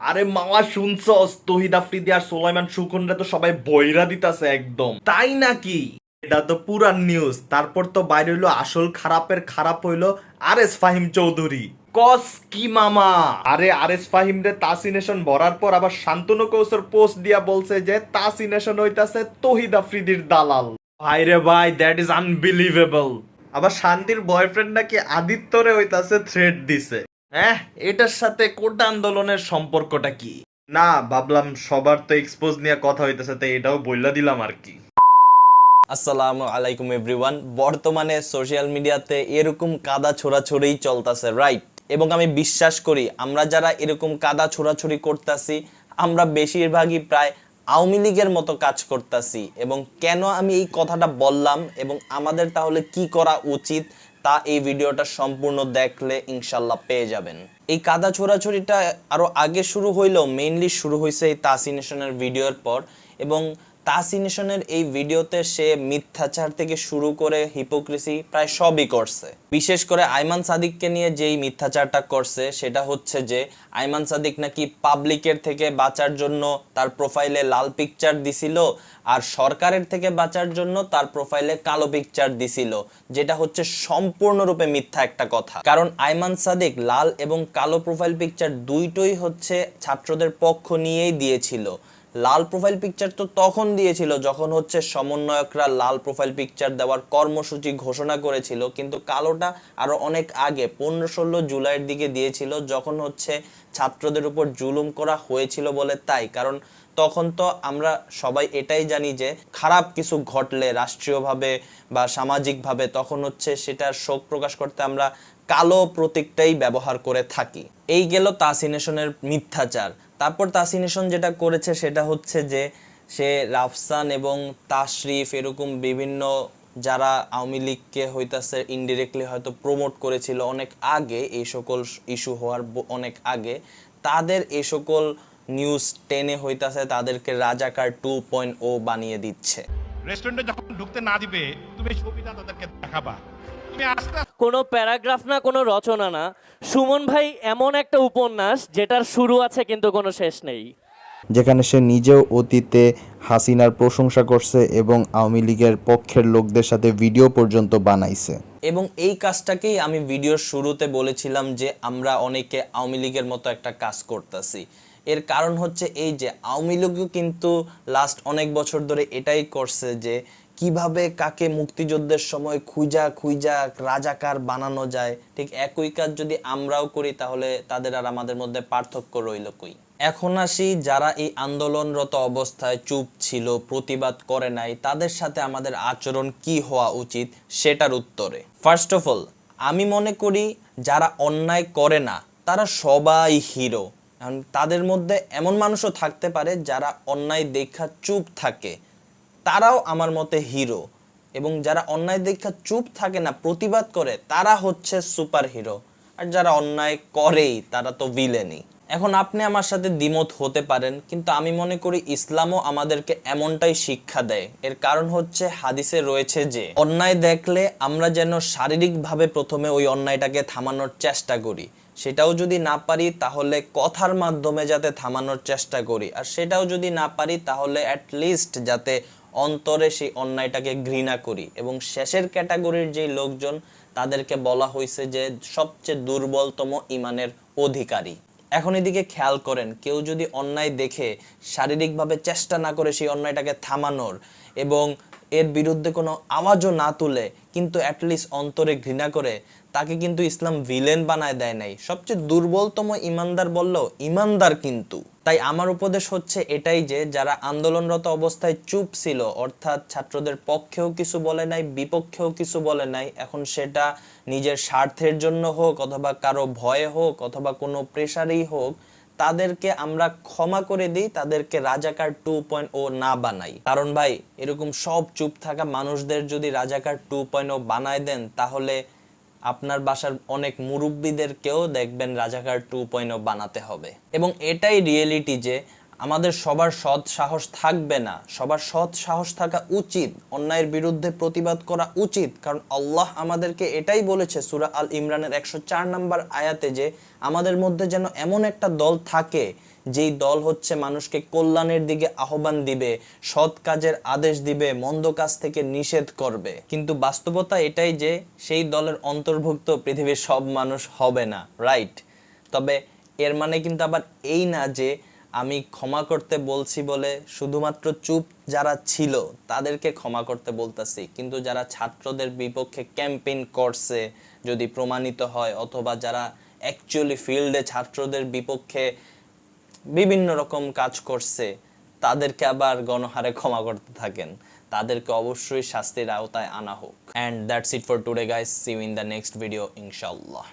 আরে মামা শুনছস? তহিদ আফ্রিদি আর সোলাইমান সুকনরা তো সবাই বইরা দিতাছে একদম। তাই নাকি? এটা তো পুরান নিউজ তারপর তো বাইরে হইল আসল খারাপের খারাপ হইল আর এস ফাহিম চৌধুরী। কস কি মামা? আরে আর এস ফাহিম রে তাসিনেশন ভরার পর আবার শান্তনু কৌশর পোস্ট দিয়া বলছে যে তাসিনেশন হইতাছে তহিদ আফ্রিদির দালাল। ভাই রে ভাই দ্যাট ইজ আনবিলিভেবল আবার শান্তির বয়ফ্রেন্ড নাকি আদিত্যরে হইতাছে থ্রেড দিছে। হ্যাঁ এটার সাথে কোটা আন্দোলনের সম্পর্কটা কি? না ভাবলাম সবার তো এক্সপোজ নিয়ে কথা হইতেছে তাই এটাও বইলা দিলাম আর কি। আসসালামু আলাইকুম এভরিওয়ান বর্তমানে সোশ্যাল মিডিয়াতে এরকম কাদা ছোড়াছড়িই চলতেছে রাইট এবং আমি বিশ্বাস করি আমরা যারা এরকম কাদা ছোড়াছড়ি করতেছি আমরা বেশিরভাগই প্রায় আওয়ামী লীগের মতো কাজ করতেছি। এবং কেন আমি এই কথাটা বললাম এবং আমাদের তাহলে কি করা উচিত তা এই ভিডিওটা সম্পূর্ণ দেখলে ইনশাল্লাহ পেয়ে যাবেন। এই কাদা ছোড়াছড়িটা আরও আগে শুরু হইলেও মেইনলি শুরু হয়েছে এই তাসিনেশনের ভিডিওর পর এবং তাসিনেশনের এই ভিডিওতে সে মিথ্যাচার থেকে শুরু করে হিপোক্রেসি প্রায় সবই করছে। বিশেষ করে আইমান সাদিককে নিয়ে যেই মিথ্যাচারটা করছে, সেটা হচ্ছে যে আইমান সাদিক নাকি পাবলিকের থেকে বাঁচার জন্য তার প্রোফাইলে লাল পিকচার দিছিল আর সরকারের থেকে বাঁচার জন্য তার প্রোফাইলে কালো পিকচার দিছিল, যেটা হচ্ছে সম্পূর্ণরূপে মিথ্যা একটা কথা। কারণ আইমান সাদিক লাল এবং কালো প্রোফাইল পিকচার দুইটোই হচ্ছে ছাত্রদের পক্ষ নিয়েই দিয়েছিল। লাল প্রোফাইল পিকচার তো তখন দিয়েছিল, যখন হচ্ছে সমন্বয়করা লাল প্রোফাইল পিকচার দেওয়ার কর্মসূচি ঘোষণা করেছিল, কিন্তু কালোটা আরও অনেক আগে, পনেরো ষোলো জুলাইয়ের দিকে দিয়েছিল, যখন হচ্ছে ছাত্রদের উপর জুলুম করা হয়েছিল বলে তাই। কারণ তখন তো আমরা সবাই এটাই জানি যে, খারাপ কিছু ঘটলে রাষ্ট্রীয়ভাবে বা সামাজিকভাবে তখন হচ্ছে সেটার শোক প্রকাশ করতে আমরা কালো প্রতীকটাই ব্যবহার করে থাকি। এই গেল তাসিনেশনের মিথ্যাচার। তারপর তাসিনেশন যেটা করেছে সেটা হচ্ছে যে, সে রাফসান এবং তাশরিফ এরকম বিভিন্ন যারা আওয়ামী লীগকে হইতাছে ইনডিরেক্টলি হয়তো প্রমোট করেছিল অনেক আগে, এই সকল ইস্যু হওয়ার অনেক আগে, তাদের এই সকল নিউজ টেনে হইতাছে তাদেরকে রাজাকার টু পয়েন্ট ও বানিয়ে দিচ্ছে। রেস্টুরেন্টে যখন ঢুকতে না দিবে, তুমি ছবিটা তাদেরকে দেখাবা। কোনো প্যারাগ্রাফ না কোনো রচনা না। সুমন ভাই এমন একটা উপন্যাস যেটার শুরু আছে কিন্তু কোনো শেষ নেই। যেখানে সে নিজেও অতীতে হাসিনার প্রশংসা করছে এবং আওয়ামী লীগের পক্ষের লোকদের সাথে ভিডিও পর্যন্ত বানাইছে। এবং এই কাজটাকেই আমি ভিডিওর শুরুতে বলেছিলাম যে আমরা অনেকে আওয়ামী লীগের মতো একটা কাজ করতেছি। এর কারণ হচ্ছে এই যে আওয়ামী লীগও কিন্তু লাস্ট অনেক বছর ধরে এটাই করছে যে কীভাবে কাকে মুক্তিযুদ্ধের সময় খুঁজা খুঁজা রাজাকার বানানো যায়? ঠিক একই কাজ যদি আমরাও করি, তাহলে তাদের আর আমাদের মধ্যে পার্থক্য রইল কই? এখন আসি যারা এই আন্দোলনরত অবস্থায় চুপ ছিল, প্রতিবাদ করে নাই, তাদের সাথে আমাদের আচরণ কি হওয়া উচিত সেটার উত্তরে। ফার্স্ট অফ অল আমি মনে করি যারা অন্যায় করে না, তারা সবাই হিরো। তাদের মধ্যে এমন মানুষও থাকতে পারে যারা অন্যায় দেখা চুপ থাকে। তারাও আমার মতে হিরো এবং যারা অন্যায় দেখা চুপ থাকে না, প্রতিবাদ করে, তারা হচ্ছে সুপার হিরো আর যারা অন্যায় করেই, তারা তো ভিলেনই এখন আপনি আমার সাথে দ্বিমত হতে পারেন, কিন্তু আমি মনে করি ইসলামও আমাদেরকে এমনটাই শিক্ষা দেয়। এর কারণ হচ্ছে হাদিসে রয়েছে যে, অন্যায় দেখলে আমরা যেন শারীরিকভাবে প্রথমে ওই অন্যায়টাকে থামানোর চেষ্টা করি। সেটাও যদি না পারি, তাহলে কথার মাধ্যমে যাতে থামানোর চেষ্টা করি। আর সেটাও যদি না পারি, তাহলে অ্যাট লিস্ট যাতে অন্তরে সেই অন্যায়টাকে ঘৃণা করি। এবং শেষের ক্যাটাগরির যে লোকজন, তাদেরকে বলা হয়েছে যে সবচেয়ে দুর্বলতম ইমানের অধিকারী। এখন এদিকে খেয়াল করেন, কেউ যদি অন্যায় দেখে, শারীরিকভাবে চেষ্টা না করে সেই অন্যায়টাকে থামানোর এবং এর বিরুদ্ধে কোনো আওয়াজও না তুলে, কিন্তু অ্যাটলিস্ট অন্তরে ঘৃণা করে, তাকে কিন্তু ইসলাম ভিলেন বানায় দেয় নাই। সবচেয়ে দুর্বলতম ইমানদার বললেও ইমানদার কিন্তু। তাই আমার উপদেশ হচ্ছে এটাই যে, যারা আন্দোলনরত অবস্থায় চুপ ছিল, অর্থাৎ ছাত্রদের পক্ষেও কিছু বলে নাই, বিপক্ষেও কিছু বলে নাই, এখন সেটা নিজের স্বার্থের জন্য হোক, অথবা কারও ভয়ে হোক, অথবা কোনো প্রেশারেই হোক তাদেরকে আমরা ক্ষমা করে দিই, তাদেরকে রাজাকার টু পয়েন্ট ও না বানাই। কারণ ভাই, এরকম সব চুপ থাকা মানুষদের যদি রাজাকার টু পয়েন্ট ও বানায় দেন, তাহলে আপনার বাসার অনেক মুরব্বীদেরকেও দেখবেন রাজাকার টু পয়েন্ট বানাতে হবে। এবং এটাই রিয়েলিটি যে আমাদের সবার সৎ সাহস থাকবে না। সবার সৎ সাহস থাকা উচিত। অন্যায়ের বিরুদ্ধে প্রতিবাদ করা উচিত। কারণ আল্লাহ আমাদেরকে এটাই বলেছে সুরা আল ইমরানের একশো চার নম্বর আয়াতে যে, আমাদের মধ্যে যেন এমন একটা দল থাকে, যেই দল হচ্ছে মানুষকে কল্যাণের দিকে আহ্বান দিবে, সৎ কাজের আদেশ দিবে, মন্দ কাজ থেকে নিষেধ করবে। কিন্তু বাস্তবতা এটাই যে, সেই দলের অন্তর্ভুক্ত পৃথিবীর সব মানুষ হবে না। রাইট তবে এর মানে কিন্তু আবার এই না যে আমি ক্ষমা করতে বলছি বলে শুধুমাত্র চুপ যারা ছিল, তাদেরকে ক্ষমা করতে বলতাছি। কিন্তু যারা ছাত্রদের বিপক্ষে ক্যাম্পেইন করছে, যদি প্রমাণিত হয়, অথবা যারা অ্যাকচুয়ালি ফিল্ডে ছাত্রদের বিপক্ষে বিভিন্ন রকম কাজ করছে, তাদেরকে আবার গণহারে ক্ষমা করতে থাকেন। তাদেরকে অবশ্যই শাস্তির আওতায় আনা হোক। And that's it for today guys see in the next video ইনশাল্লাহ